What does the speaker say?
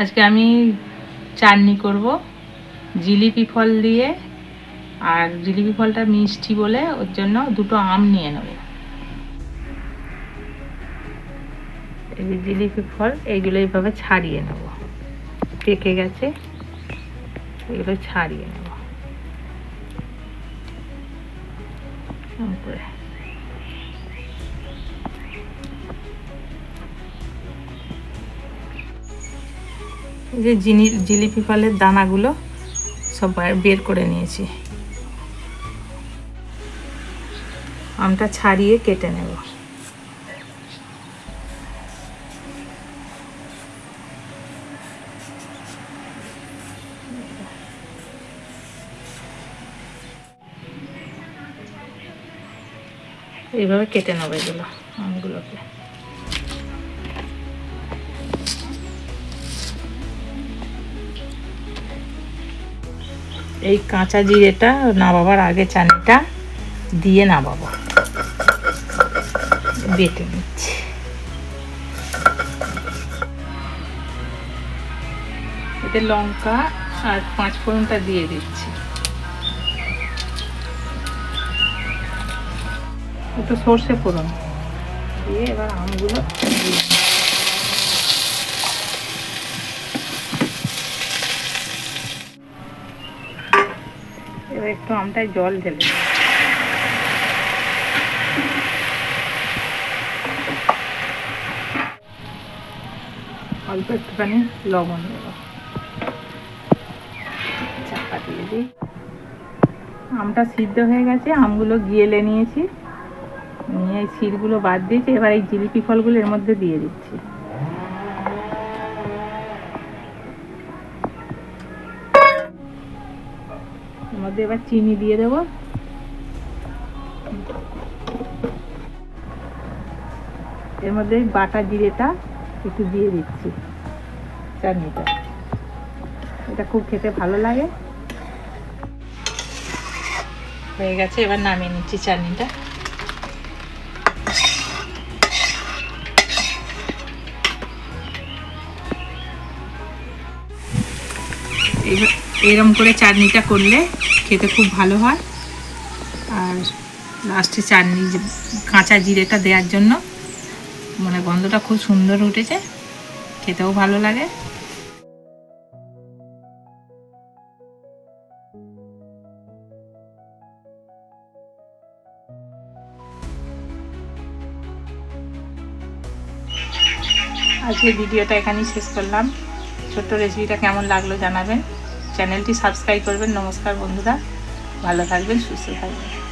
আজকে আমি চাটনি করব, জিলিপি ফল দিয়ে। আর জিলিপি ফলটা মিষ্টি বলে ওর জন্য দুটো আম নিয়ে নেব। এই জিলিপি ফল, এইগুলো এইভাবে ছাড়িয়ে নেব। পেকে গেছে, এগুলো ছাড়িয়ে নেব। করে যে জিনি, জিলিপি ফলের দানাগুলো সব বার- করে নিয়েছি। আমটা ছাড়িয়ে কেটে নেব। এইভাবে কেটে নেব এগুলো আমগুলোকে। এই কাঁচা জিরেটা নাবাবার আগে চানিটা দিয়ে নাবাবো বেটে নিচ্ছি। এতে লঙ্কা আর পাঁচ ফোড়নটা দিয়ে দিচ্ছি। একটু সর্ষে ফোড়ন দিয়ে এবার আমগুলো দিয়ে এবার একটু আমটায় জল ঢেলে। অল্প একটুখানি লবণ দেবো। চাপা দিয়ে দিই। আমটা সিদ্ধ হয়ে গেছে, আমগুলো গিয়েলে নিয়েছি। নিয়ে এই শিরগুলো বাদ দিয়েছি, এবার এই জিলিপি ফলগুলো এর মধ্যে দিয়ে দিচ্ছি। এর মধ্যে এবার চিনি দিয়ে দেবো। এর মধ্যে বাটা জিরেটা একটু দিয়ে দিচ্ছি, চাটনিটা। এটা খুব খেতে ভালো লাগে। হয়ে গেছে, এবার নামিয়ে নিচ্ছি চাটনিটা। এবার- এরম করে চাটনিটা করলে খেতে খুব ভালো হয়। আর লাস্টে চাটনি কাঁচা জিরেটা দেওয়ার জন্য মানে গন্ধটা খুব সুন্দর উঠেছে, খেতেও ভালো লাগে। আজকে ভিডিওটা এখানেই শেষ করলাম। ছোট্ট রেসিপিটা কেমন লাগল জানাবেন। চ্যানেলটি সাবস্ক্রাইব করবেন। নমস্কার বন্ধুরা। ভালো থাকবেন সুস্থ থাকবেন।